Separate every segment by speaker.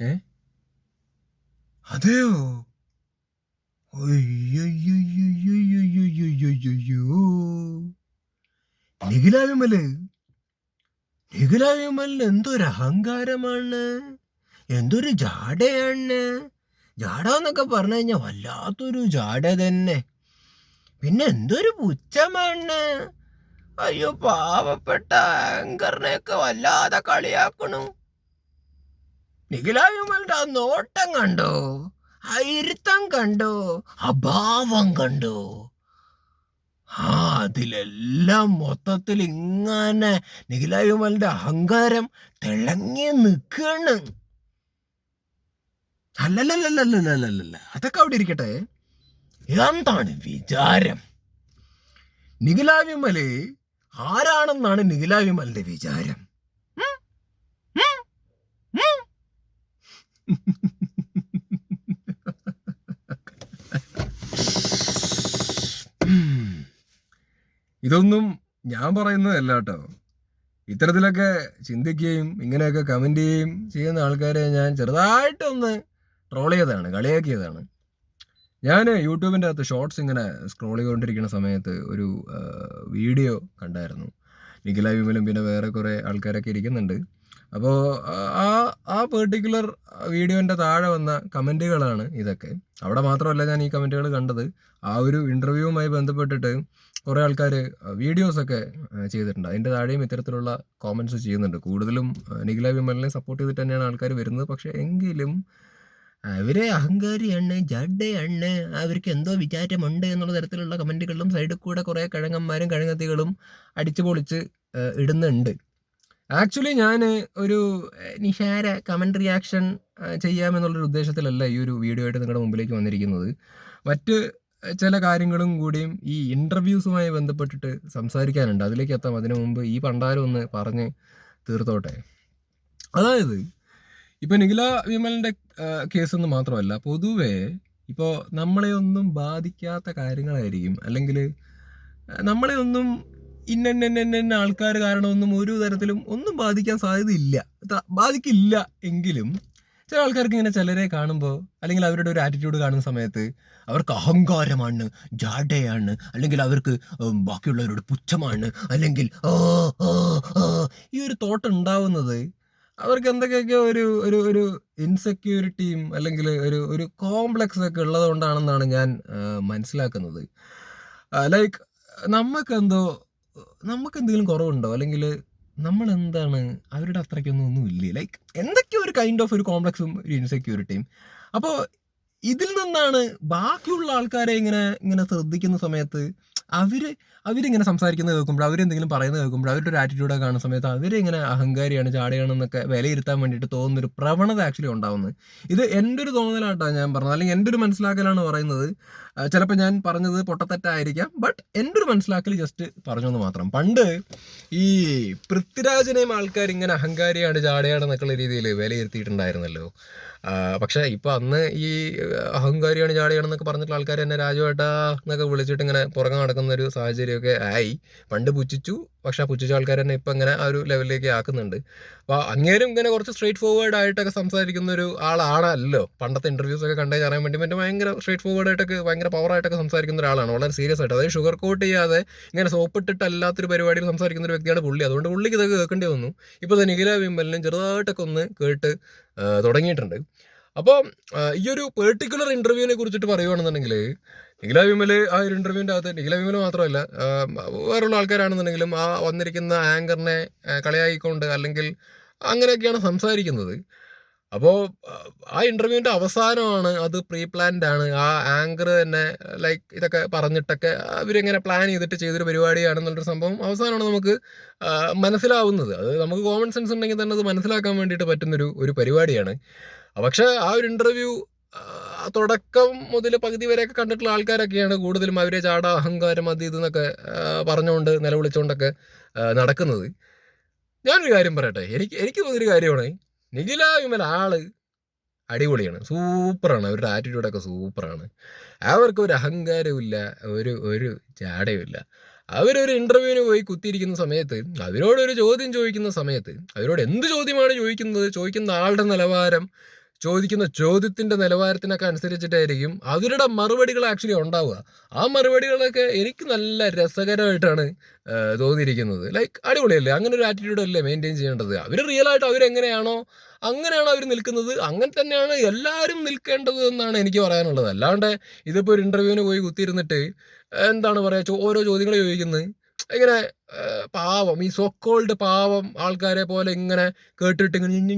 Speaker 1: ഏ അതെയോ നിഖിലാവിമൽ നിഖിലാവിമലിന് എന്തൊരു അഹങ്കാരമാണ് എന്തൊരു ജാടയാണ് ജാട എന്നൊക്കെ പറഞ്ഞു കഴിഞ്ഞാൽ വല്ലാത്തൊരു ജാട തന്നെ പിന്നെ എന്തൊരു പുച്ഛമാണ് അയ്യോ പാവപ്പെട്ട ആങ്കറിനെയൊക്കെ വല്ലാതെ കളിയാക്കണു നിഖില വിമലിന്റെ ആ നോട്ടം കണ്ടോ? ആ ഇരുത്തം കണ്ടോ? അഭാവം കണ്ടോ? ആ അതിലെല്ലാം മൊത്തത്തിൽ ഇങ്ങനെ നിഖില അഹങ്കാരം തിളങ്ങി നിൽക്കണം അല്ലല്ലല്ലല്ലല്ലല്ല അതൊക്കെ അവിടെ ഇരിക്കട്ടെ. എന്താണ് വിചാരം? നിഖിലാവിമൽ ആരാണെന്നാണ് നിഖിലാവിമലിന്റെ വിചാരം? ഇതൊന്നും ഞാൻ പറയുന്നതല്ല കേട്ടോ. ഇത്തരത്തിലൊക്കെ ചിന്തിക്കുകയും ഇങ്ങനെയൊക്കെ കമന്റ് ചെയ്യുകയും ചെയ്യുന്ന ആൾക്കാരെ ഞാൻ ചെറുതായിട്ടൊന്ന് ട്രോൾ ചെയ്തതാണ് കളിയാക്കിയതാണ് ഞാൻ യൂട്യൂബിന്റെ അകത്ത് ഷോർട്സ് ഇങ്ങനെ സ്ക്രോൾ ചെയ്തുകൊണ്ടിരിക്കുന്ന സമയത്ത് ഒരു വീഡിയോ കണ്ടായിരുന്നു. നിഖില വിമലും പിന്നെ വേറെ കുറേ ആൾക്കാരൊക്കെ ഇരിക്കുന്നുണ്ട്. അപ്പോൾ ആ ആ പെർട്ടിക്കുലർ വീഡിയോന്റെ താഴെ വന്ന കമന്റുകളാണ് ഇതൊക്കെ. അവിടെ മാത്രമല്ല ഞാൻ ഈ കമന്റുകൾ കണ്ടത്. ആ ഒരു ഇന്റർവ്യൂവുമായി ബന്ധപ്പെട്ടിട്ട് കുറേ ആൾക്കാർ വീഡിയോസൊക്കെ ചെയ്തിട്ടുണ്ട്. അതിന്റെ താഴെയും ഇത്തരത്തിലുള്ള കോമൻസ് ചെയ്യുന്നുണ്ട്. കൂടുതലും നിഖില വിമലിനെ സപ്പോർട്ട് ചെയ്തിട്ട് തന്നെയാണ് ആൾക്കാർ വരുന്നത്. പക്ഷേ എങ്കിലും അവരെ അഹങ്കാരിയാണ് ജഡയാണ് അവർക്ക് എന്തോ വിചാരമുണ്ട് എന്നുള്ള തരത്തിലുള്ള കമന്റുകളിലും സൈഡിൽ കൂടെ കുറേ കഴങ്ങന്മാരും കിഴങ്ങത്തികളും അടിച്ചു പൊളിച്ച് ഇടുന്നുണ്ട്. ആക്ച്വലി ഞാൻ ഒരു നിഷാര കമന്റ് റിയാക്ഷൻ ചെയ്യാമെന്നുള്ളൊരു ഉദ്ദേശത്തിലല്ല ഈ ഒരു വീഡിയോ ആയിട്ട് നിങ്ങളുടെ മുമ്പിലേക്ക് വന്നിരിക്കുന്നത്. മറ്റ് ചില കാര്യങ്ങളും കൂടിയും ഈ ഇന്റർവ്യൂസുമായി ബന്ധപ്പെട്ടിട്ട് സംസാരിക്കാനുണ്ട്. അതിലേക്ക് എത്താം. അതിനു മുമ്പ് ഈ പണ്ടാരം ഒന്ന് പറഞ്ഞ് തീർത്തോട്ടെ. അതായത് ഇപ്പോൾ നിഖില വിമലിന്റെ കേസൊന്നും മാത്രമല്ല പൊതുവേ ഇപ്പോൾ നമ്മളെ ഒന്നും ബാധിക്കാത്ത കാര്യങ്ങളായിരിക്കും. അല്ലെങ്കിൽ നമ്മളെ ഒന്നും ഇന്ന ആൾക്കാർ കാരണമൊന്നും ഒരു തരത്തിലും ഒന്നും ബാധിക്കാൻ സാധ്യതയില്ല. ബാധിക്കില്ല എങ്കിലും ചില ആൾക്കാർക്ക് ഇങ്ങനെ ചിലരെ കാണുമ്പോൾ അല്ലെങ്കിൽ അവരുടെ ഒരു ആറ്റിറ്റ്യൂഡ് കാണുന്ന സമയത്ത് അവർക്ക് അഹങ്കാരമാണ് ജാഡയാണ് അല്ലെങ്കിൽ അവർക്ക് ബാക്കിയുള്ളവരോട് പുച്ഛമാണ് അല്ലെങ്കിൽ ഈ ഒരു തോട്ട് ഉണ്ടാവുന്നത് അവർക്ക് എന്തൊക്കെയൊക്കെ ഒരു ഒരു ഒരു ഇൻസെക്യൂരിറ്റിയും അല്ലെങ്കിൽ ഒരു ഒരു കോംപ്ലക്സ് ഒക്കെ ഉള്ളത് കൊണ്ടാണെന്നാണ് ഞാൻ മനസ്സിലാക്കുന്നത്. ലൈക്ക് നമുക്കെന്തോ നമുക്ക് എന്തെങ്കിലും കുറവുണ്ടോ? അല്ലെങ്കിൽ നമ്മൾ എന്താണ് അവരുടെ അത്രയ്ക്കൊന്നും ഒന്നും ഇല്ലേ? ലൈക്ക് എന്തൊക്കെയോ ഒരു കൈൻഡ് ഓഫ് ഒരു കോംപ്ലക്സും ഒരു ഇൻസെക്യൂരിറ്റിയും അപ്പോൾ ഇതിൽ നിന്നാണ് ബാക്കിയുള്ള ആൾക്കാരെ ഇങ്ങനെ ഇങ്ങനെ ശ്രദ്ധിക്കുന്ന സമയത്ത് അവർ അവരിങ്ങനെ സംസാരിക്കുന്നത് കേൾക്കുമ്പോൾ അവരെന്തെങ്കിലും പറയുന്നത് കേൾക്കുമ്പോൾ അവരുടെ ഒരു ആറ്റിറ്റ്യൂഡൊക്കെ കാണുന്ന സമയത്ത് അവരിങ്ങനെ അഹങ്കാരിയാണ് ചാടിയാണെന്നൊക്കെ വിലയിരുത്താൻ വേണ്ടിയിട്ട് തോന്നുന്നൊരു പ്രവണത ആക്ച്വലി ഉണ്ടാവുന്നത് ഇത് എന്റെ ഒരു തോന്നലായിട്ടാണ് ഞാൻ പറഞ്ഞത്. അല്ലെങ്കിൽ എന്റെ ഒരു മനസ്സിലാക്കലാണ് പറയുന്നത്. ചിലപ്പോൾ ഞാൻ പറഞ്ഞത് പൊട്ടത്തെറ്റായിരിക്കാം. ബട്ട് എന്റെ ഒരു മനസ്സിലാക്കൽ ജസ്റ്റ് പറഞ്ഞു എന്ന് മാത്രം. പണ്ട് ഈ പൃഥ്വിരാജിനെയും ആൾക്കാർ ഇങ്ങനെ അഹങ്കാരിയാണ് ചാടയാണെന്നൊക്കെയുള്ള രീതിയിൽ വിലയിരുത്തിയിട്ടുണ്ടായിരുന്നല്ലോ. പക്ഷേ ഇപ്പോൾ അന്ന് ഈ അഹങ്കാരിയാണ് ചാടിയാണെന്നൊക്കെ പറഞ്ഞിട്ടുള്ള ആൾക്കാർ എന്നെ രാജുവേട്ടാ എന്നൊക്കെ വിളിച്ചിട്ട് ഇങ്ങനെ പുറകെ നടക്കുന്ന ഒരു സാഹചര്യമൊക്കെ ആയി. പണ്ട് പുച്ഛിച്ചു. പക്ഷെ ആ പുച്ഛിച്ച ആൾക്കാർ തന്നെ ഇപ്പം ഇങ്ങനെ ആ ഒരു ലെവലിലേക്ക് ആക്കുന്നുണ്ട്. അപ്പോൾ അങ്ങേരും ഇങ്ങനെ കുറച്ച് സ്ട്രേറ്റ് ഫോർവേഡ് ആയിട്ടൊക്കെ സംസാരിക്കുന്ന ഒരു ആളാണല്ലോ. പണ്ടത്തെ ഇന്റർവ്യൂസ് ഒക്കെ കണ്ടേ അറിയാൻ വേണ്ടി മറ്റേ ഭയങ്കര സ്ട്രേറ്റ് ഫോർവേഡ് ആയിട്ടൊക്കെ ഭയങ്കര പവറായിട്ടൊക്കെ സംസാരിക്കുന്ന ഒരാളാണ്. വളരെ സീരിയസ് ആയിട്ട്. അതായത് ഷുഗർ കോട്ട് ചെയ്യാതെ ഇങ്ങനെ സോപ്പിട്ടിട്ടല്ലാത്തൊരു പരിപാടിയിൽ സംസാരിക്കുന്ന ഒരു വ്യക്തിയാണ് പുള്ളി. അതുകൊണ്ട് പുള്ളിക്ക് ഇതൊക്കെ കേൾക്കേണ്ടി വന്നു. ഇപ്പോൾ നിഖില വിമലിനും ചെറുതായിട്ടൊക്കെ ഒന്ന് കേട്ട് തുടങ്ങിയിട്ടുണ്ട്. അപ്പോൾ ഈ ഒരു പെർട്ടിക്കുലർ ഇന്റർവ്യൂവിനെ കുറിച്ചിട്ട് പറയുകയാണെന്നുണ്ടെങ്കിൽ നിഖില വിമൽ ആ ഒരു ഇന്റർവ്യൂവിന്റെ അകത്ത് നിഖില വിമൽ മാത്രമല്ല വേറുള്ള ആൾക്കാരാണെന്നുണ്ടെങ്കിലും ആ വന്നിരിക്കുന്ന ആങ്കറിനെ കളിയായിക്കൊണ്ട് അല്ലെങ്കിൽ അങ്ങനെയൊക്കെയാണ് സംസാരിക്കുന്നത്. അപ്പോൾ ആ ഇന്റർവ്യൂവിന്റെ അവസാനമാണ് അത് പ്രീ പ്ലാൻഡ് ആണ്. ആ ആങ്കർ തന്നെ ലൈക്ക് ഇതൊക്കെ പറഞ്ഞിട്ടൊക്കെ അവരിങ്ങനെ പ്ലാൻ ചെയ്തിട്ട് ചെയ്തൊരു പരിപാടിയാണെന്നുള്ളൊരു സംഭവം അവസാനമാണ് നമുക്ക് മനസ്സിലാവുന്നത്. അത് നമുക്ക് കോമൺ സെൻസ് ഉണ്ടെങ്കിൽ തന്നെ അത് മനസ്സിലാക്കാൻ വേണ്ടിയിട്ട് പറ്റുന്നൊരു ഒരു പരിപാടിയാണ്. പക്ഷേ ആ ഒരു ഇന്റർവ്യൂ തുടക്കം മുതൽ പകുതി വരെയൊക്കെ കണ്ടിട്ടുള്ള ആൾക്കാരൊക്കെയാണ് കൂടുതലും അവരെ ചാട അഹങ്കാരം അത് ഇത് എന്നൊക്കെ പറഞ്ഞുകൊണ്ട് നിലവിളിച്ചുകൊണ്ടൊക്കെ നടക്കുന്നത്. ഞാനൊരു കാര്യം പറയട്ടെ. എനിക്ക് എനിക്ക് തോന്നിയൊരു കാര്യമാണ്. നിഖില വിമൽ ആൾ അടിപൊളിയാണ്. സൂപ്പറാണ്. അവരുടെ ആറ്റിറ്റ്യൂഡൊക്കെ സൂപ്പറാണ്. അവർക്ക് ഒരു അഹങ്കാരമില്ല ഒരു ഒരു ജാടയുമില്ല അവരൊരു ഇന്റർവ്യൂവിന് പോയി കുത്തിയിരിക്കുന്ന സമയത്ത് അവരോടൊരു ചോദ്യം ചോദിക്കുന്ന സമയത്ത് അവരോട് എന്ത് ചോദ്യമാണ് ചോദിക്കുന്നത്? ചോദിക്കുന്ന ആളുടെ നിലവാരം ചോദിക്കുന്ന ചോദ്യത്തിന്റെ നിലവാരത്തിനൊക്കെ അനുസരിച്ചിട്ടായിരിക്കും അവരുടെ മറുപടികൾ ആക്ച്വലി ഉണ്ടാവുക. ആ മറുപടികളൊക്കെ എനിക്ക് നല്ല രസകരമായിട്ടാണ് തോന്നിയിരിക്കുന്നത്. ലൈക്ക് അടിപൊളിയല്ലേ? അങ്ങനെ ഒരു ആറ്റിറ്റ്യൂഡ് അല്ലേ മെയിന്റെയിൻ ചെയ്യേണ്ടത്? അവർ റിയൽ ആയിട്ട് അവരെങ്ങനെയാണോ അങ്ങനെയാണ് അവർ നിൽക്കുന്നത്? അങ്ങനെ തന്നെയാണ് എല്ലാവരും നിൽക്കേണ്ടത് എന്നാണ് എനിക്ക് പറയാനുള്ളത്. അല്ലാണ്ട് ഇതിപ്പോൾ ഒരു ഇന്റർവ്യൂവിന് പോയി കുത്തിയിരുന്നിട്ട് എന്താണ് പറയുക ഓരോ ചോദ്യങ്ങൾ ചോദിക്കുന്നത്. ഇങ്ങനെ പാവം ഈ സോക്കോൾഡ് പാവം ആൾക്കാരെ പോലെ ഇങ്ങനെ കേട്ടിട്ട് ഇങ്ങനെ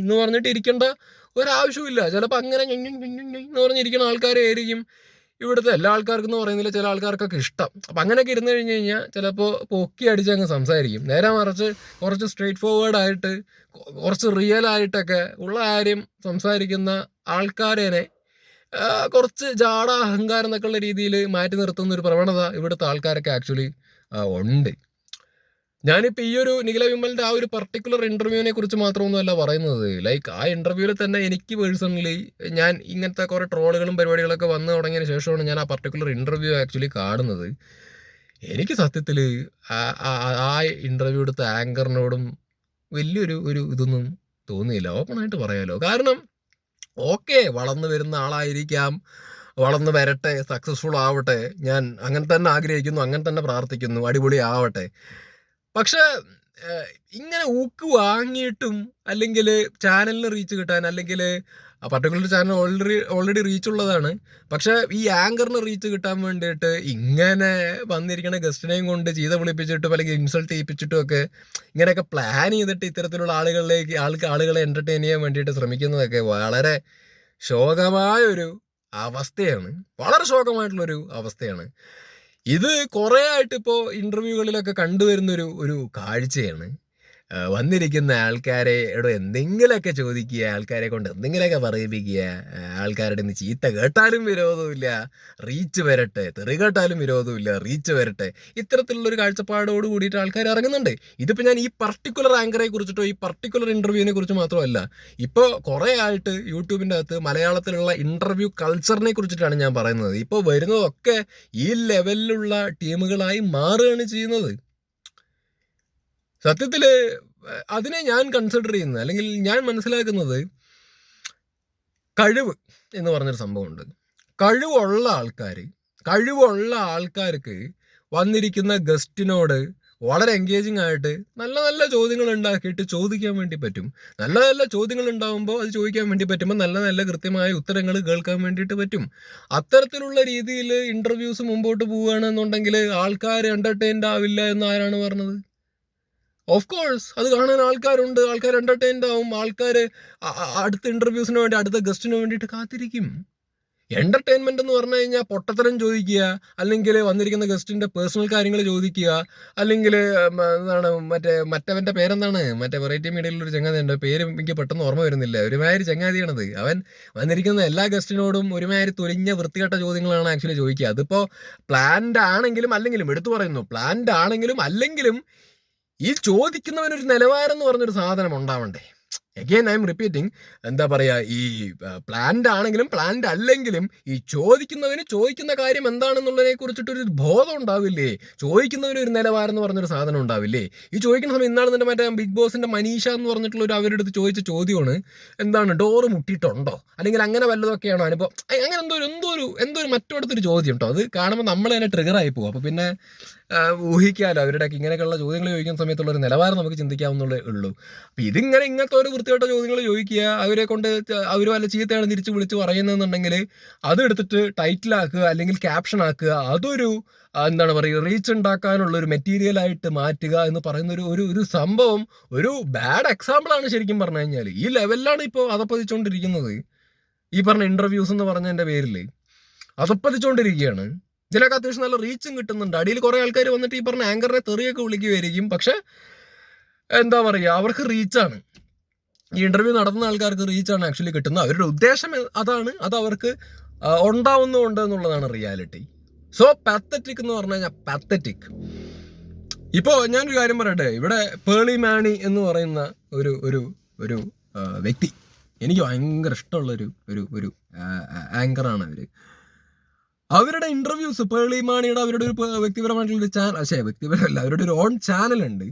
Speaker 1: എന്ന് പറഞ്ഞിട്ട് ഇരിക്കേണ്ട ഒരാവശ്യമില്ല ചിലപ്പോൾ അങ്ങനെ എന്ന് പറഞ്ഞിരിക്കുന്ന ആൾക്കാരായിരിക്കും ഇവിടുത്തെ എല്ലാ ആൾക്കാർക്കും എന്ന് പറയുന്നില്ല ചില ആൾക്കാർക്കൊക്കെ ഇഷ്ടം അപ്പം അങ്ങനെയൊക്കെ ഇരുന്ന് കഴിഞ്ഞ് കഴിഞ്ഞാൽ ചിലപ്പോൾ പൊക്കി അടിച്ച് അങ്ങ് സംസാരിക്കും നേരെ മറിച്ച് കുറച്ച് സ്ട്രേറ്റ് ഫോർവേഡ് ആയിട്ട് കുറച്ച് റിയൽ ആയിട്ടൊക്കെ ഉള്ള കാര്യം സംസാരിക്കുന്ന ആൾക്കാരേനെ കുറച്ച് ജാട അഹങ്കാരം എന്നൊക്കെ ഉള്ള രീതിയിൽ മാറ്റി നിർത്തുന്ന ഒരു പ്രവണത ഇവിടുത്തെ ആൾക്കാരൊക്കെ ആക്ച്വലി ഉണ്ട്. ഞാനിപ്പോൾ ഈ ഒരു നിഖില വിമലിന്റെ ആ ഒരു പർട്ടിക്കുലർ ഇന്റർവ്യൂവിനെ കുറിച്ച് മാത്രമൊന്നുമല്ല പറയുന്നത്. ലൈക്ക് ആ ഇന്റർവ്യൂവിൽ തന്നെ എനിക്ക് പേഴ്സണലി ഞാൻ ഇങ്ങനത്തെ കുറേ ട്രോളുകളും പരിപാടികളൊക്കെ വന്നു തുടങ്ങിയതിന് ശേഷമാണ് ഞാൻ ആ പർട്ടിക്കുലർ ഇന്റർവ്യൂ ആക്ച്വലി കാണുന്നത്. എനിക്ക് സത്യത്തിൽ ആ ഇന്റർവ്യൂ എടുത്ത ആങ്കറിനോടും വലിയൊരു ഒരു ഇതൊന്നും തോന്നിയില്ല. ഓപ്പണായിട്ട് പറയാലോ. കാരണം ഓക്കെ വളർന്നു വരുന്ന ആളായിരിക്കാം. വളർന്നു വരട്ടെ സക്സസ്ഫുൾ ആവട്ടെ. ഞാൻ അങ്ങനെ തന്നെ ആഗ്രഹിക്കുന്നു അങ്ങനെ തന്നെ പ്രാർത്ഥിക്കുന്നു അടിപൊളി ആവട്ടെ. പക്ഷേ ഇങ്ങനെ ഊക്ക് വാങ്ങിയിട്ടും അല്ലെങ്കിൽ ചാനലിന് റീച്ച് കിട്ടാൻ അല്ലെങ്കിൽ ആ particular channel already already reach ഉള്ളതാണ്. പക്ഷെ ഈ ആങ്കറിന് റീച്ച് കിട്ടാൻ വേണ്ടിയിട്ട് ഇങ്ങനെ വന്നിരിക്കുന്ന ഗസ്റ്റിനെയും കൊണ്ട് ചീത വിളിപ്പിച്ചിട്ടും അല്ലെങ്കിൽ ഇൻസൾട്ട് ചെയ്യിപ്പിച്ചിട്ടും ഒക്കെ ഇങ്ങനെയൊക്കെ പ്ലാൻ ചെയ്തിട്ട് ഇത്തരത്തിലുള്ള ആളുകളിലേക്ക് ആൾക്ക് ആളുകളെ എന്റർടൈൻ ചെയ്യാൻ വേണ്ടിയിട്ട് ശ്രമിക്കുന്നതൊക്കെ വളരെ ശോകമായ ഒരു അവസ്ഥയാണ്. വളരെ ശോകമായിട്ടുള്ളൊരു അവസ്ഥയാണ്. ഇത് കുറേ ആയിട്ട് ഇപ്പോൾ ഇന്റർവ്യൂകളിലൊക്കെ കണ്ടുവരുന്നൊരു ഒരു കാഴ്ചയാണ്. വന്നിരിക്കുന്ന ആൾക്കാരെ എടോ എന്തെങ്കിലുമൊക്കെ ചോദിക്കുക ആൾക്കാരെ കൊണ്ട് എന്തെങ്കിലുമൊക്കെ പറയിപ്പിക്കുക ആൾക്കാരുടെ നിന്ന് ചീത്ത കേട്ടാലും വിരോധമില്ല റീച്ച് വരട്ടെ തെറി കേട്ടാലും വിരോധമില്ല റീച്ച് വരട്ടെ ഇത്തരത്തിലുള്ളൊരു കാഴ്ചപ്പാടോട് കൂടിയിട്ട് ആൾക്കാർ ഇറങ്ങുന്നുണ്ട്. ഇതിപ്പോൾ ഞാൻ ഈ പർട്ടിക്കുലർ ആങ്കറെ കുറിച്ചിട്ടോ ഈ പർട്ടിക്കുലർ ഇന്റർവ്യൂവിനെ കുറിച്ച് മാത്രമല്ല ഇപ്പോൾ കുറേ ആയിട്ട് യൂട്യൂബിന്റെ അകത്ത് മലയാളത്തിലുള്ള ഇന്റർവ്യൂ കൾച്ചറിനെ കുറിച്ചിട്ടാണ് ഞാൻ പറയുന്നത്. ഇപ്പോൾ വരുന്നതൊക്കെ ഈ ലെവലിലുള്ള ടീമുകളായി മാറുകയാണ് ചെയ്യുന്നത്. സത്യത്തിൽ അതിനെ ഞാൻ കൺസിഡർ ചെയ്യുന്നത് അല്ലെങ്കിൽ ഞാൻ മനസ്സിലാക്കുന്നത് കഴിവ് എന്ന് പറഞ്ഞൊരു സംഭവമുണ്ട്. കഴിവുള്ള ആൾക്കാർ കഴിവുള്ള ആൾക്കാർക്ക് വന്നിരിക്കുന്ന ഗസ്റ്റിനോട് വളരെ എൻഗേജിങ് ആയിട്ട് നല്ല നല്ല ചോദ്യങ്ങൾ ഉണ്ടാക്കിയിട്ട് ചോദിക്കാൻ വേണ്ടി പറ്റും. നല്ല നല്ല ചോദ്യങ്ങൾ ഉണ്ടാകുമ്പോൾ അത് ചോദിക്കാൻ വേണ്ടി പറ്റുമ്പോൾ നല്ല നല്ല കൃത്യമായ ഉത്തരങ്ങൾ കേൾക്കാൻ വേണ്ടിയിട്ട് പറ്റും. അത്തരത്തിലുള്ള രീതിയിൽ ഇന്റർവ്യൂസ് മുമ്പോട്ട് പോവുകയാണെന്നുണ്ടെങ്കിൽ ആൾക്കാർ എന്റർടൈൻഡ് ആവില്ല എന്ന് ആരാണ് പറഞ്ഞത്? ഓഫ് കോഴ്സ് അത് കാണാൻ ആൾക്കാരുണ്ട്. ആൾക്കാർ എന്റർടൈൻഡ് ആവും. ആൾക്കാർ അടുത്ത ഇന്റർവ്യൂസിന് വേണ്ടി അടുത്ത ഗസ്റ്റിന് വേണ്ടിയിട്ട് കാത്തിരിക്കും. എന്റർടൈൻമെന്റ് എന്ന് പറഞ്ഞു കഴിഞ്ഞാൽ പൊട്ടത്തരം ചോദിക്കുക അല്ലെങ്കിൽ വന്നിരിക്കുന്ന ഗസ്റ്റിന്റെ പേഴ്സണൽ കാര്യങ്ങൾ ചോദിക്കുക അല്ലെങ്കിൽ എന്താണ് മറ്റേ മറ്റവന്റെ പേരെന്താണ്? മറ്റേ വെറൈറ്റി മീഡിയയിലൊരു ചങ്ങാതി ഉണ്ട് പേര് എനിക്ക് പെട്ടെന്ന് ഓർമ്മ വരുന്നില്ല. ഒരുമാതിരി ചങ്ങാതിയാണത്. അവൻ വന്നിരിക്കുന്ന എല്ലാ ഗസ്റ്റിനോടും ഒരുമാതിരി തൊലിഞ്ഞ വൃത്തികെട്ട ചോദ്യങ്ങളാണ് ആക്ച്വലി ചോദിക്കുക. അതിപ്പോൾ പ്ലാൻഡ് ആണെങ്കിലും അല്ലെങ്കിലും എടുത്തു പറയുന്നു. പ്ലാൻഡ് ആണെങ്കിലും അല്ലെങ്കിലും ഈ ചോദിക്കുന്നവനൊരു നിലവാരം എന്ന് പറഞ്ഞൊരു സാധനം ഉണ്ടാവണ്ടേ? അഗെയിൻ ഐ എം റിപ്പീറ്റിംഗ് എന്താ പറയുക ഈ പ്ലാൻഡ് ആണെങ്കിലും പ്ലാൻഡ് അല്ലെങ്കിലും ഈ ചോദിക്കുന്നവന് ചോദിക്കുന്ന കാര്യം എന്താണെന്നുള്ളതിനെ കുറിച്ചിട്ടൊരു ബോധം ഉണ്ടാവില്ലേ? ചോദിക്കുന്നവന് ഒരു നിലവാരം എന്ന് പറഞ്ഞൊരു സാധനം ഉണ്ടാവില്ലേ? ഈ ചോദിക്കുന്ന സമയം ഇന്നാണ് മറ്റേ ബിഗ് ബോസിന്റെ മനീഷ എന്ന് പറഞ്ഞിട്ടുള്ള ഒരു അവരുടെ ചോദിച്ച ചോദ്യമാണ് എന്താണ് ഡോറ് മുട്ടിയിട്ടുണ്ടോ? അല്ലെങ്കിൽ അങ്ങനെ വല്ലതൊക്കെയാണോ അനുഭവം? അങ്ങനെ എന്തോ ഒരു എന്തോ ഒരു എന്തോ ഒരു മറ്റോടത്തൊരു ചോദ്യം കേട്ടോ അത് കാണുമ്പോൾ നമ്മൾ തന്നെ ട്രിഗർ ആയി പോകും അപ്പോൾ പിന്നെ ഊഹിക്കാമല്ലോ അവരുടെയൊക്കെ ഇങ്ങനെയൊക്കെയുള്ള ചോദ്യങ്ങൾ ചോദിക്കുന്ന സമയത്തുള്ള ഒരു നിലവാരം നമുക്ക് ചിന്തിക്കാവുന്നേ ഉള്ളൂ. അപ്പോൾ ഇതിങ്ങനെ ഇങ്ങനത്തെ ഒരു വൃത്തികെട്ട ചോദ്യങ്ങൾ ചോദിക്കുക അവരെ കൊണ്ട് അവർ വല്ല ചീത്തയാണ് തിരിച്ച് വിളിച്ച് പറയുന്നതെന്നുണ്ടെങ്കിൽ അതെടുത്തിട്ട് ടൈറ്റിലാക്കുക അല്ലെങ്കിൽ ക്യാപ്ഷൻ ആക്കുക. അതൊരു എന്താണ് പറയുക റീച്ച് ഉണ്ടാക്കാനുള്ള ഒരു മെറ്റീരിയൽ ആയിട്ട് മാറ്റുക എന്ന് പറയുന്ന ഒരു ഒരു ഒരു സംഭവം ഒരു ബാഡ് എക്സാമ്പിൾ ആണ് ശരിക്കും പറഞ്ഞു കഴിഞ്ഞാൽ ഈ ലെവലിലാണ് ഇപ്പോൾ അതപ്പതിച്ചുകൊണ്ടിരിക്കുന്നത് ഈ പറഞ്ഞ ഇന്റർവ്യൂസ് എന്ന് പറഞ്ഞതിന്റെ പേരിൽ അതപ്പതിച്ചുകൊണ്ടിരിക്കുകയാണ് ഇതിലൊക്കെ അത്യാവശ്യം നല്ല റീച്ചും കിട്ടുന്നുണ്ട്. അടിയിൽ കുറെ ആൾക്കാർ വന്നിട്ട് ഈ പറഞ്ഞ ആങ്കറിനെ തെറിയൊക്കെ വിളിക്കുമായിരിക്കും പക്ഷെ എന്താ പറയുക അവർക്ക് റീച്ചാണ് ഈ ഇന്റർവ്യൂ നടത്തുന്ന ആൾക്കാർക്ക് റീച്ച് ആണ് ആക്ച്വലി കിട്ടുന്നത്. അവരുടെ ഉദ്ദേശം അതാണ്. അത് അവർക്ക് ഉണ്ടാവുന്നുണ്ട് എന്നുള്ളതാണ് റിയാലിറ്റി സോ പാത്തറ്റിക് എന്ന് പറഞ്ഞു കഴിഞ്ഞാൽ പാത്തറ്റിക് ഇപ്പോൾ ഞാനൊരു കാര്യം പറയട്ടെ. ഇവിടെ പേളി മാണി എന്ന് പറയുന്ന ഒരു ഒരു ഒരു വ്യക്തി എനിക്ക് ഭയങ്കര ഇഷ്ടമുള്ളൊരു ഒരു ഒരു ആങ്കറാണ് അവർ അവരുടെ ഇന്റർവ്യൂസ് പേളി മാണിയുടെ അവരുടെ ഒരു വ്യക്തിപരമായിട്ടുള്ള ഒരു ചാനൽ പക്ഷേ വ്യക്തിപരമല്ല അവരുടെ ഒരു ഓൺ ചാനലുണ്ട്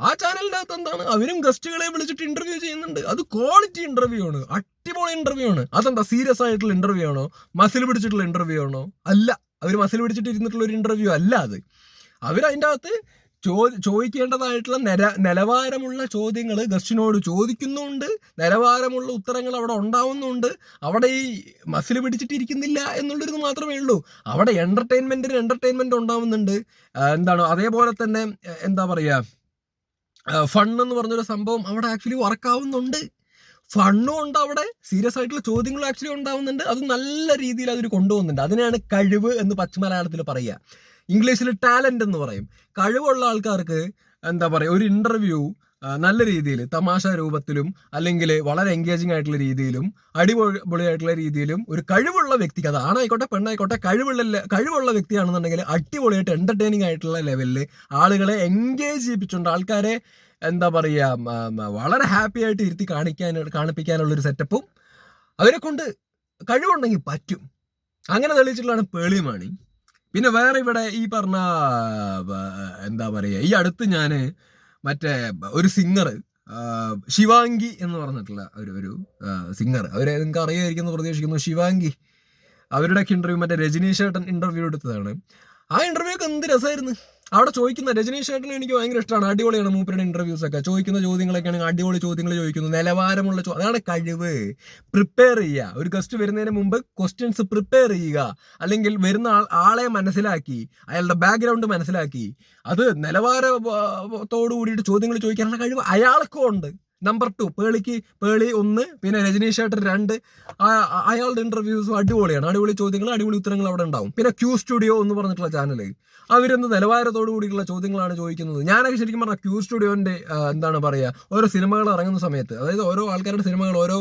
Speaker 1: ആ ചാനലിനകത്ത് എന്താണ് അവരും ഗസ്റ്റുകളെ വിളിച്ചിട്ട് ഇന്റർവ്യൂ ചെയ്യുന്നുണ്ട്. അത് ക്വാളിറ്റി ഇന്റർവ്യൂ ആണ്. അടിപൊളി ഇന്റർവ്യൂ ആണ്. അതെന്താ സീരിയസ് ആയിട്ടുള്ള ഇന്റർവ്യൂ ആണോ? മസിൽ പിടിച്ചിട്ടുള്ള ഇന്റർവ്യൂ ആണോ? അല്ല. അവർ മസിൽ പിടിച്ചിട്ട് ഇരുന്നിട്ടുള്ള ഒരു ഇന്റർവ്യൂ അല്ല അത്. അവർ അതിന്റെ അകത്ത് ചോ ചോദിക്കേണ്ടതായിട്ടുള്ള നില നിലവാരമുള്ള ചോദ്യങ്ങൾ ഗസ്റ്റിനോട് ചോദിക്കുന്നുണ്ട്. നിലവാരമുള്ള ഉത്തരങ്ങൾ അവിടെ ഉണ്ടാവുന്നുണ്ട്. അവിടെ ഈ മസിൽ പിടിച്ചിട്ടിരിക്കുന്നില്ല എന്നുള്ളൊരിത് മാത്രമേ ഉള്ളൂ. അവിടെ എന്റർടൈൻമെന്റിന് എന്റർടൈൻമെന്റ് ഉണ്ടാവുന്നുണ്ട്. എന്താണ് അതേപോലെ തന്നെ എന്താ പറയുക ഫൺ എന്ന് പറഞ്ഞൊരു സംഭവം അവിടെ ആക്ച്വലി വർക്ക് ആവുന്നുണ്ട്. ഫണ്ണും ഉണ്ട് അവിടെ. സീരിയസ് ആയിട്ടുള്ള ചോദ്യങ്ങളും ആക്ച്വലി ഉണ്ടാവുന്നുണ്ട്. അത് നല്ല രീതിയിൽ അതിൽ കൊണ്ടുപോകുന്നുണ്ട്. അതിനെയാണ് കഴിവ് എന്ന് പച്ചമലയാളത്തിൽ പറയുക. ഇംഗ്ലീഷിൽ ടാലന്റ് എന്ന് പറയും. കഴിവുള്ള ആൾക്കാർക്ക് എന്താ പറയുക? ഒരു ഇന്റർവ്യൂ നല്ല രീതിയിൽ തമാശ രൂപത്തിലും അല്ലെങ്കിൽ വളരെ എൻഗേജിങ് ആയിട്ടുള്ള രീതിയിലും അടിപൊളിയായിട്ടുള്ള രീതിയിലും ഒരു കഴിവുള്ള വ്യക്തിക്ക് അത് ആണായിക്കോട്ടെ പെണ്ണായിക്കോട്ടെ കഴിവുള്ള കഴിവുള്ള വ്യക്തിയാണെന്നുണ്ടെങ്കിൽ അടിപൊളിയായിട്ട് എന്റർടൈനിങ് ആയിട്ടുള്ള ലെവലിൽ ആളുകളെ എൻഗേജ് ചെയ്യിപ്പിച്ചുകൊണ്ട് ആൾക്കാരെ എന്താ പറയുക വളരെ ഹാപ്പി ആയിട്ട് ഇരുത്തി കാണിക്കാൻ കാണിപ്പിക്കാനുള്ള ഒരു സെറ്റപ്പും അവരെ കൊണ്ട് കഴിവുണ്ടെങ്കിൽ പറ്റും. അങ്ങനെ തെളിയിച്ചിട്ടുള്ളതാണ് പേളിമാണി പിന്നെ വേറെ ഇവിടെ ഈ പറഞ്ഞ എന്താ പറയുക ഈ അടുത്ത് ഞാൻ മറ്റേ ഒരു സിംഗർ ശിവാംഗി എന്ന് പറഞ്ഞിട്ടുള്ള ഒരു ഒരു സിംഗർ അവരെ നിങ്ങൾക്ക് അറിയായിരിക്കും എന്ന് പ്രതീക്ഷിക്കുന്നു. ശിവാംഗി അവരുടെയൊക്കെ ഇന്റർവ്യൂ മറ്റേ രജനീഷ് ഏട്ടൻ ഇന്റർവ്യൂ എടുത്തതാണ്. ആ ഇന്റർവ്യൂ ഒക്കെ എന്ത് രസമായിരുന്നു. അവിടെ ചോദിക്കുന്ന രജനീഷ് ഏട്ടനെ എനിക്ക് ഭയങ്കര ഇഷ്ടമാണ് അടിപൊളിയാണ് മൂപ്പരുടെ ഇന്റർവ്യൂസ് ഒക്കെ. ചോദിക്കുന്ന ചോദ്യങ്ങളൊക്കെ ആണെങ്കിൽ അടിപൊളി ചോദ്യങ്ങൾ ചോദിക്കുന്നു. നിലവാരമുള്ള ചോദ്യം അതാണ് കഴിവ്. പ്രിപ്പയർ ചെയ്യുക. ഒരു ഗസ്റ്റ് വരുന്നതിന് മുമ്പ് ക്വസ്റ്റ്യൻസ് പ്രിപ്പയർ ചെയ്യുക. അല്ലെങ്കിൽ വരുന്ന ആൾ ആളെ മനസ്സിലാക്കി. അയാളുടെ ബാക്ക്ഗ്രൗണ്ട് മനസ്സിലാക്കി. അത് നിലവാരത്തോടു കൂടിയിട്ട് ചോദ്യങ്ങൾ ചോദിക്കാനുള്ള കഴിവ് അയാൾക്കും ഉണ്ട്. നമ്പർ ടു പേളിക്ക് പേളി ഒന്ന് പിന്നെ രജനീഷ് ഏട്ടൻ രണ്ട് അയാളുടെ ഇന്റർവ്യൂസും അടിപൊളിയാണ്. അടിപൊളി ചോദ്യങ്ങൾ അടിപൊളി ഉത്തരങ്ങൾ അവിടെ ഉണ്ടാവും. പിന്നെ ക്യൂ സ്റ്റുഡിയോ എന്ന് പറഞ്ഞിട്ടുള്ള ചാനൽ അവരെന്ത് നിലവാരത്തോടു കൂടിയുള്ള ചോദ്യങ്ങളാണ് ചോദിക്കുന്നത്. ഞാനൊക്കെ ശരിക്കും പറഞ്ഞാൽ ക്യൂ സ്റ്റുഡിയോന്റെ എന്താണ് പറയുക ഓരോ സിനിമകൾ ഇറങ്ങുന്ന സമയത്ത് അതായത് ഓരോ ആൾക്കാരുടെ സിനിമകൾ ഓരോ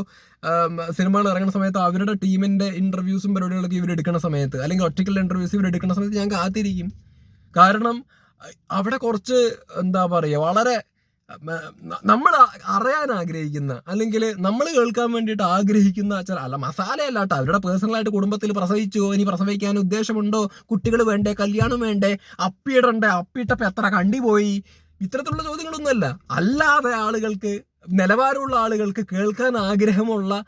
Speaker 1: സിനിമകൾ ഇറങ്ങുന്ന സമയത്ത് അവരുടെ ടീമിന്റെ ഇന്റർവ്യൂസും പരിപാടികളൊക്കെ ഇവർ എടുക്കുന്ന സമയത്ത് അല്ലെങ്കിൽ ഒറ്റയ്ക്കുള്ള ഇന്റർവ്യൂസ് ഇവർ എടുക്കുന്ന സമയത്ത് ഞാൻ കാത്തിരിക്കും. കാരണം അവിടെ കുറച്ച് എന്താ പറയുക വളരെ നമ്മൾ അറിയാൻ ആഗ്രഹിക്കുന്ന അല്ലെങ്കിൽ നമ്മൾ കേൾക്കാൻ വേണ്ടിയിട്ട് ആഗ്രഹിക്കുന്ന ചില അല്ല മസാലയല്ല കേട്ടോ അവരുടെ പേഴ്സണലായിട്ട് കുടുംബത്തിൽ പ്രസവിച്ചു ഇനി പ്രസവിക്കാൻ ഉദ്ദേശമുണ്ടോ? കുട്ടികൾ വേണ്ടേ? കല്യാണം വേണ്ടേ? അപ്പിയിടണ്ടേ അപ്പിയിട്ടപ്പോൾ എത്ര കണ്ടി പോയി? ഇത്തരത്തിലുള്ള ചോദ്യങ്ങളൊന്നുമല്ല. അല്ലാതെ ആളുകൾക്ക് നിലവാരമുള്ള ആളുകൾക്ക് കേൾക്കാൻ ആഗ്രഹമുള്ള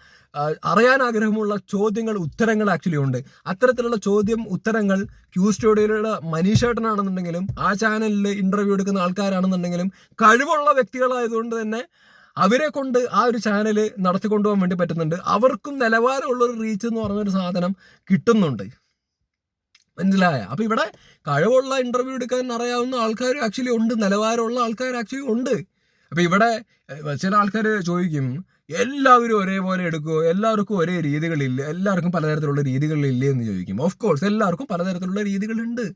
Speaker 1: അറിയാൻ ആഗ്രഹമുള്ള ചോദ്യങ്ങൾ ഉത്തരങ്ങൾ ആക്ച്വലി ഉണ്ട്. അത്തരത്തിലുള്ള ചോദ്യം ഉത്തരങ്ങൾ ക്യൂ സ്റ്റുഡിയോയിലുള്ള മനീഷേട്ടനാണെന്നുണ്ടെങ്കിലും ആ ചാനലിൽ ഇന്റർവ്യൂ എടുക്കുന്ന ആൾക്കാരാണെന്നുണ്ടെങ്കിലും കഴിവുള്ള വ്യക്തികളായതുകൊണ്ട് തന്നെ അവരെ കൊണ്ട് ആ ഒരു ചാനൽ നടത്തിക്കൊണ്ടുപോകാൻ വേണ്ടി പറ്റുന്നുണ്ട്. അവർക്കും നിലവാരമുള്ള ഒരു റീച്ച് എന്ന് പറഞ്ഞൊരു സാധനം കിട്ടുന്നുണ്ട്. മനസ്സിലായ? അപ്പൊ ഇവിടെ കഴിവുള്ള ഇന്റർവ്യൂ എടുക്കാൻ അറിയാവുന്ന ആൾക്കാർ ആക്ച്വലി ഉണ്ട്. നിലവാരമുള്ള ആൾക്കാർ ആക്ച്വലി ഉണ്ട്. അപ്പൊ ഇവിടെ ചില ആൾക്കാർ ചോദിക്കും എല്ലാവരും ഒരേപോലെ എടുക്കുമോ എല്ലാവർക്കും ഒരേ രീതികളില്ല. എല്ലാവർക്കും പലതരത്തിലുള്ള രീതികളില്ലേ എന്ന് ചോദിക്കും. ഓഫ് കോഴ്സ് എല്ലാവർക്കും പലതരത്തിലുള്ള രീതികളുണ്ട്.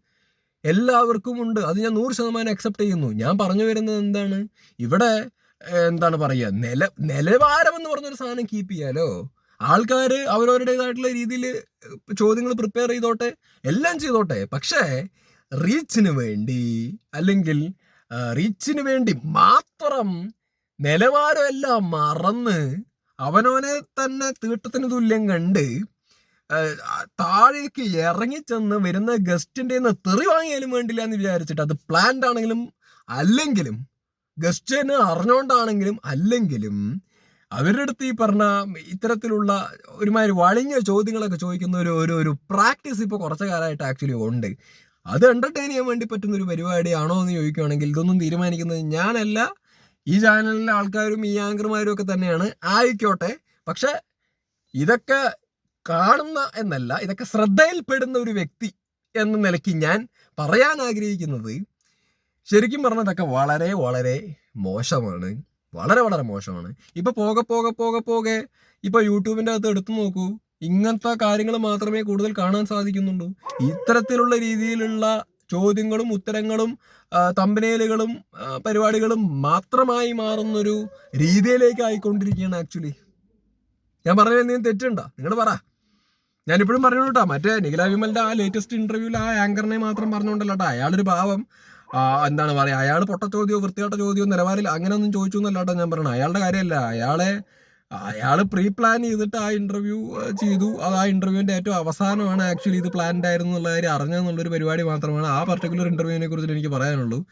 Speaker 1: എല്ലാവർക്കും ഉണ്ട്. അത് ഞാൻ നൂറ് ശതമാനം അക്സെപ്റ്റ് ചെയ്യുന്നു. ഞാൻ പറഞ്ഞു വരുന്നത് എന്താണ്? ഇവിടെ എന്താണ് പറയുക? നില നിലവാരം എന്ന് പറഞ്ഞൊരു സാധനം കീപ്പ് ചെയ്യാലോ? ആൾക്കാർ അവരവരുടേതായിട്ടുള്ള രീതിയിൽ ചോദ്യങ്ങൾ പ്രിപ്പയർ ചെയ്തോട്ടെ. എല്ലാം ചെയ്തോട്ടെ. പക്ഷേ റീച്ചിന് വേണ്ടി അല്ലെങ്കിൽ റീച്ചിന് വേണ്ടി മാത്രം നിലവാരമെല്ലാം മറന്ന് അവനവനെ തന്നെ തീട്ടത്തിന് തുല്യം കണ്ട് താഴേക്ക് ഇറങ്ങിച്ചെന്ന് വരുന്ന ഗസ്റ്റിന്റെ തെറി വാങ്ങിയാലും വേണ്ടില്ല എന്ന് വിചാരിച്ചിട്ട് അത് പ്ലാൻഡ് ആണെങ്കിലും അല്ലെങ്കിലും ഗസ്റ്റിന് അറിഞ്ഞുകൊണ്ടാണെങ്കിലും അല്ലെങ്കിലും അവരുടെ അടുത്ത് ഈ പറഞ്ഞ ഇത്തരത്തിലുള്ള ഒരുമാതിരി വളിഞ്ഞ ചോദ്യങ്ങളൊക്കെ ചോദിക്കുന്ന ഒരു ഒരു ഒരു പ്രാക്ടീസ് ഇപ്പോൾ കുറച്ച് കാലമായിട്ട് ആക്ച്വലി ഉണ്ട്. അത് എന്റർടൈൻ ചെയ്യാൻ വേണ്ടി പറ്റുന്ന ഒരു പരിപാടിയാണോ എന്ന് ചോദിക്കുകയാണെങ്കിൽ ഇതൊന്നും തീരുമാനിക്കുന്നത് ഞാനല്ല. ഈ ചാനലിലെ ആൾക്കാരും ഈ ആങ്കർമാരും ഒക്കെ തന്നെയാണ്. ആയിക്കോട്ടെ. പക്ഷെ ഇതൊക്കെ കാണുന്ന എന്നല്ല ഇതൊക്കെ ശ്രദ്ധയിൽപ്പെടുന്ന ഒരു വ്യക്തി എന്ന നിലയ്ക്ക് ഞാൻ പറയാൻ ആഗ്രഹിക്കുന്നത് ശരിക്കും പറഞ്ഞതൊക്കെ വളരെ വളരെ മോശമാണ്. വളരെ വളരെ മോശമാണ്. ഇപ്പൊ പോകെ പോകെ പോകെ പോകെ ഇപ്പൊ യൂട്യൂബിന്റെ അകത്ത് എടുത്തു നോക്കൂ. ഇങ്ങനത്തെ കാര്യങ്ങൾ മാത്രമേ കൂടുതൽ കാണാൻ സാധിക്കുന്നുള്ളൂ. ഇത്തരത്തിലുള്ള രീതിയിലുള്ള ചോദ്യങ്ങളും ഉത്തരങ്ങളും തമ്പനേലുകളും പരിപാടികളും മാത്രമായി മാറുന്നൊരു രീതിയിലേക്ക് ആയിക്കൊണ്ടിരിക്കുകയാണ് ആക്ച്വലി ഞാൻ പറഞ്ഞത് എന്തെങ്കിലും തെറ്റുണ്ടോ? നിങ്ങൾ പറ. ഞാനിപ്പോഴും പറഞ്ഞു കേട്ടോ മറ്റേ നിഖില വിമലിന്റെ ആ ലേറ്റസ്റ്റ് ഇന്റർവ്യൂവിൽ ആ ആങ്കറിനെ മാത്രം പറഞ്ഞുകൊണ്ടല്ല അയാളൊരു പാവം എന്താണ് പറയാ അയാൾ പൊട്ട ചോദ്യമോ വൃത്തികെട്ട ചോദ്യമോ നിലവാരിൽ അങ്ങനെ ഒന്നും ചോദിച്ചു എന്നല്ല ഞാൻ പറയണം അയാളുടെ കാര്യമല്ല. അയാളെ അയാൾ പ്രീ പ്ലാൻ ചെയ്തിട്ട് ആ ഇന്റർവ്യൂ ചെയ്തു. അത് ആ ഇന്റർവ്യൂവിന്റെ ഏറ്റവും അവസാനമാണ് ആക്ച്വലി ഇത് പ്ലാൻഡ് ആയിരുന്നു എന്നുള്ള കാര്യം അറിഞ്ഞതെന്നുള്ളൊരു പരിപാടി മാത്രമാണ് ആ പർട്ടിക്കുലർ ഇന്റർവ്യൂവിനെ കുറിച്ചിട്ട് എനിക്ക് പറയാനുള്ളൂ.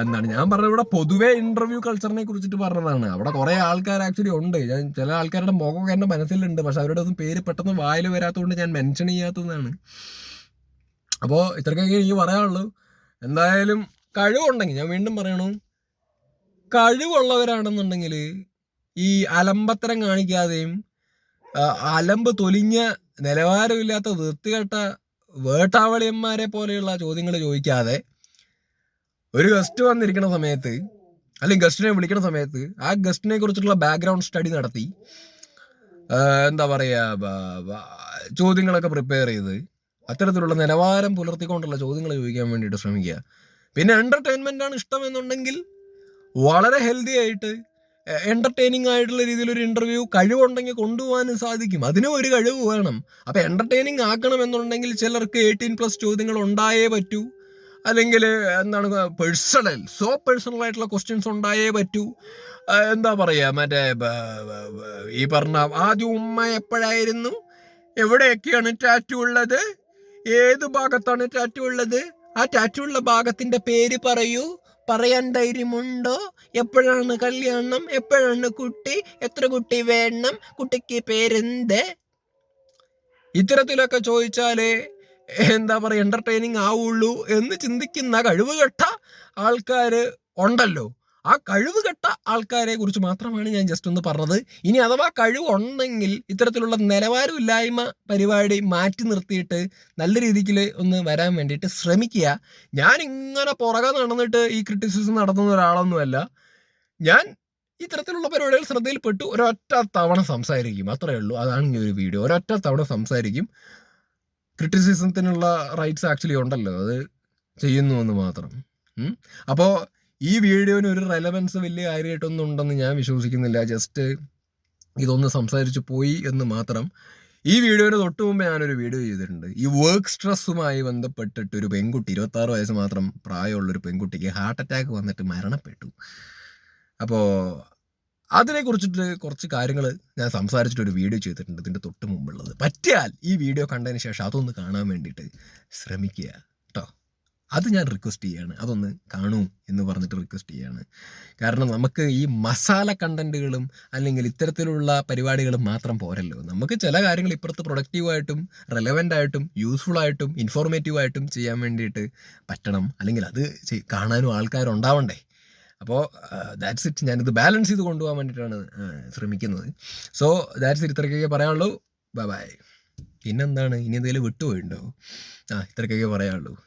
Speaker 1: എന്താണ് ഞാൻ പറഞ്ഞത് ഇവിടെ പൊതുവേ ഇന്റർവ്യൂ കൾച്ചറിനെ കുറിച്ചിട്ട് പറഞ്ഞതാണ്. അവിടെ കുറെ ആൾക്കാർ ആക്ച്വലി ഉണ്ട്. ഞാൻ ചില ആൾക്കാരുടെ മുഖമൊക്കെ എന്റെ മനസ്സിലുണ്ട്. പക്ഷെ അവരുടെ ഒന്നും പേര് പെട്ടെന്ന് വായിൽ വരാത്തതുകൊണ്ട് ഞാൻ മെൻഷൻ ചെയ്യാത്തതാണ്. അപ്പോൾ ഇത്രക്കൊക്കെ എനിക്ക് പറയാനുള്ളൂ. എന്തായാലും കഴിവുണ്ടെങ്കിൽ ഞാൻ വീണ്ടും പറയണു. കഴിവുള്ളവരാണെന്നുണ്ടെങ്കിൽ ഈ അലമ്പത്തരം കാണിക്കാതെയും അലമ്പ് തൊലിഞ്ഞ നിലവാരമില്ലാത്ത വൃത്തികെട്ട വേട്ടാവളിയന്മാരെ പോലെയുള്ള ചോദ്യങ്ങൾ ചോദിക്കാതെ ഒരു ഗസ്റ്റ് വന്നിരിക്കുന്ന സമയത്ത് അല്ലെങ്കിൽ ഗസ്റ്റിനെ വിളിക്കുന്ന സമയത്ത് ആ ഗസ്റ്റിനെ കുറിച്ചുള്ള ബാക്ക്ഗ്രൗണ്ട് സ്റ്റഡി നടത്തി എന്താ പറയുക ചോദ്യങ്ങളൊക്കെ പ്രിപ്പയർ ചെയ്ത് അത്തരത്തിലുള്ള നിലവാരം പുലർത്തിക്കൊണ്ടുള്ള ചോദ്യങ്ങൾ ചോദിക്കാൻ വേണ്ടിയിട്ട് ശ്രമിക്കുക. പിന്നെ എന്റർടൈൻമെന്റ് ആണ് ഇഷ്ടം എന്നുണ്ടെങ്കിൽ വളരെ ഹെൽത്തി ആയിട്ട് എന്റർടൈനിങ് ആയിട്ടുള്ള രീതിയിൽ ഒരു ഇന്റർവ്യൂ കഴിവുണ്ടെങ്കിൽ കൊണ്ടുപോകാനും സാധിക്കും. അതിനും ഒരു കഴിവ് വേണം. അപ്പൊ എന്റർടൈനിങ് ആക്കണം എന്നുണ്ടെങ്കിൽ ചിലർക്ക് എയ്റ്റീൻ പ്ലസ് ചോദ്യങ്ങൾ ഉണ്ടായേ പറ്റൂ. അല്ലെങ്കിൽ എന്താണ് പേഴ്സണൽ സോ പേഴ്സണൽ ആയിട്ടുള്ള ക്വസ്റ്റ്യൻസ് ഉണ്ടായേ പറ്റൂ. എന്താ പറയുക മറ്റേ ഈ പറഞ്ഞ ആദ്യം ഉമ്മ എപ്പോഴായിരുന്നു? എവിടെയൊക്കെയാണ് ടാറ്റു ഉള്ളത്? ഏത് ഭാഗത്താണ് ടാറ്റു ഉള്ളത്? ആ ടാറ്റു ഉള്ള ഭാഗത്തിന്റെ പേര് പറയൂ. പറയാൻ ധൈര്യമുണ്ടോ? എപ്പോഴാണ് കല്യാണം? എപ്പോഴാണ് കുട്ടി? എത്ര കുട്ടി വേണം? കുട്ടിക്ക് പേരെന്ത്? ഇത്തരത്തിലൊക്കെ ചോദിച്ചാലേ എന്താ പറയുക എന്റർടൈനിങ് ആവുള്ളൂ എന്ന് ചിന്തിക്കുന്ന കഴിവുകെട്ട ആൾക്കാർ ഉണ്ടല്ലോ. ആ കഴിവ് കെട്ട ആൾക്കാരെ കുറിച്ച് മാത്രമാണ് ഞാൻ ജസ്റ്റ് ഒന്ന് പറഞ്ഞത്. ഇനി അഥവാ കഴിവ് ഉണ്ടെങ്കിൽ ഇത്തരത്തിലുള്ള നിലവാരമില്ലായ്മ പരിപാടി മാറ്റി നിർത്തിയിട്ട് നല്ല രീതിയിൽ ഒന്ന് വരാൻ വേണ്ടിയിട്ട് ശ്രമിക്കുക. ഞാൻ ഇങ്ങനെ പുറകെ നടന്നിട്ട് ഈ ക്രിറ്റിസിസം നടത്തുന്ന ഒരാളൊന്നുമല്ല. ഞാൻ ഇത്തരത്തിലുള്ള പരിപാടികൾ ശ്രദ്ധയിൽപ്പെട്ടു ഒരൊറ്റ തവണ സംസാരിക്കും. അത്രയേ ഉള്ളൂ. അതാണ് ഈ ഒരു വീഡിയോ ഒരൊറ്റ തവണ സംസാരിക്കും. ക്രിറ്റിസിസത്തിനുള്ള റൈറ്റ്സ് ആക്ച്വലി ഉണ്ടല്ലോ. അത് ചെയ്യുന്നു എന്ന് മാത്രം. അപ്പോൾ ഈ വീഡിയോന് ഒരു റെലവൻസ് വലിയ കാര്യമായിട്ടൊന്നും ഉണ്ടെന്ന് ഞാൻ വിശ്വസിക്കുന്നില്ല. ജസ്റ്റ് ഇതൊന്ന് സംസാരിച്ചു പോയി എന്ന് മാത്രം. ഈ വീഡിയോന് തൊട്ട് മുമ്പ് ഞാനൊരു വീഡിയോ ചെയ്തിട്ടുണ്ട്. ഈ വർക്ക് സ്ട്രെസ്സുമായി ബന്ധപ്പെട്ടിട്ട് ഒരു പെൺകുട്ടി ഇരുപത്തി ആറ് വയസ്സ് മാത്രം പ്രായമുള്ളൊരു പെൺകുട്ടിക്ക് ഹാർട്ട് അറ്റാക്ക് വന്നിട്ട് മരണപ്പെട്ടു. അപ്പോൾ അതിനെ കുറിച്ചിട്ട് കുറച്ച് കാര്യങ്ങൾ ഞാൻ സംസാരിച്ചിട്ട് ഒരു വീഡിയോ ചെയ്തിട്ടുണ്ട് ഇതിന്റെ തൊട്ട് മുമ്പുള്ളത്. പറ്റിയാൽ ഈ വീഡിയോ കണ്ടതിന് ശേഷം അതൊന്ന് കാണാൻ വേണ്ടിയിട്ട് ശ്രമിക്കുക. അത് ഞാൻ റിക്വസ്റ്റ് ചെയ്യാണ്. അതൊന്ന് കാണൂ എന്ന് പറഞ്ഞിട്ട് റിക്വസ്റ്റ് ചെയ്യാണ്. കാരണം നമുക്ക് ഈ മസാല കണ്ടന്റുകളും അല്ലെങ്കിൽ ഇത്തരത്തിലുള്ള പരിപാടികളും മാത്രം പോരല്ലോ. നമുക്ക് ചില കാര്യങ്ങൾ ഇപ്പുറത്ത് പ്രൊഡക്റ്റീവായിട്ടും റെലവന്റ് ആയിട്ടും യൂസ്ഫുൾ ആയിട്ടും ഇൻഫോർമേറ്റീവ് ആയിട്ടും ചെയ്യാൻ വേണ്ടിയിട്ട് പറ്റണം. അല്ലെങ്കിൽ അത് കാണാനും ആൾക്കാരുണ്ടാവണ്ടേ അപ്പോൾ ദാറ്റ്സ് ഇറ്റ് ഞാനിത് ബാലൻസ് ചെയ്ത് കൊണ്ടുപോകാൻ വേണ്ടിയിട്ടാണ് ശ്രമിക്കുന്നത്. സോ ദാറ്റ്സ് ഇറ്റ് ഇത്രയ്ക്കൊക്കെ പറയാനുള്ളൂ. ബൈ ബൈ പിന്നെന്താണ്? ഇനി എന്തെങ്കിലും വിട്ടുപോയിട്ടുണ്ടോ? ആ ഇത്രയ്ക്കൊക്കെ പറയാനുള്ളൂ.